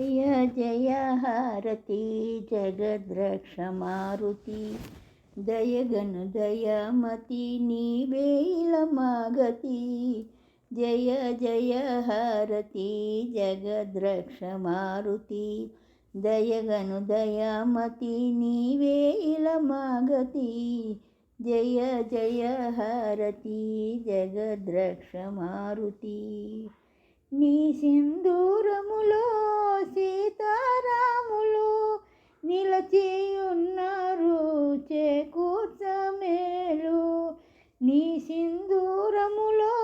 జయ జయ హారతి జగద్రక్ష మారుతి దయగను దయమతి నీవేల మాగతి. జయ జయ హారతి జగద్రక్ష మారుతి దయగను దయమతి నీవేల మాగతి. జయ జయ హారతి జగద్రక్ష మారుతి నీ సింధూరములో సీతారాములు నిలచియున్నారు చేకూర్చమేలు. నీ సింధూరములో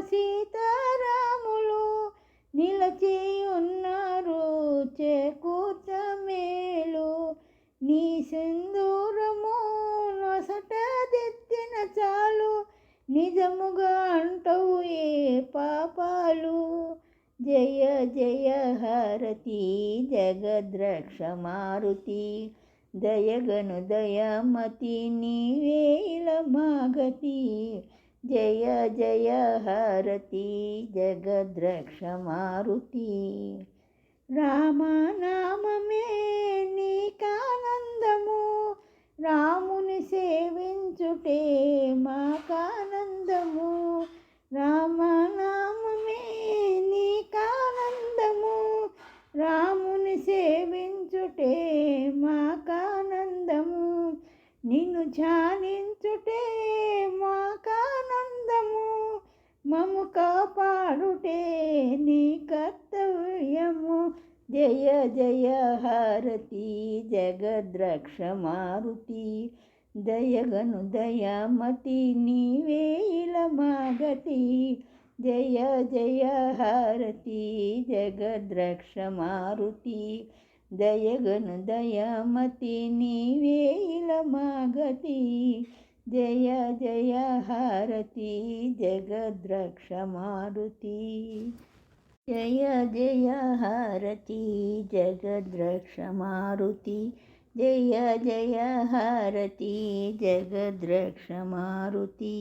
సీతారాములు నిలచియున్నారు చేకూర్చమేలు. నీ సింధూరము నొసట దిద్దిన చాలు నిజముగా అంటవు ఏ పాపాలు. జయ జయ హారతి జగద్రక్ష మారుతి దయగను దయామతి నీవేల మాగతి జయ జయ హారతి జగద్రక్ష మారుతి రామనామమే నీకానందము రాముని సేవించుటే మాకానందము రామనామమే నీకానందము రాముని సేవించుటే మాకానందము. నిన్ను ధ్యానించుటే మాకానందము. మము కాపాడుటే నీ కర్తవ్యము. జయ జయ హారతి జగద్రక్ష మారుతి దయగను దయామతి నీవేల మాగతి జయ జయ హారతి జగద్రక్ష మారుతి దయగను దయామతి నీవేల మాగతి జయ జయ హారతి జగద్రక్ష మారుతి జయ జయ హారతి జగద్రక్ష మారుతి జయ జయ హారతి జగద్రక్ష మారుతి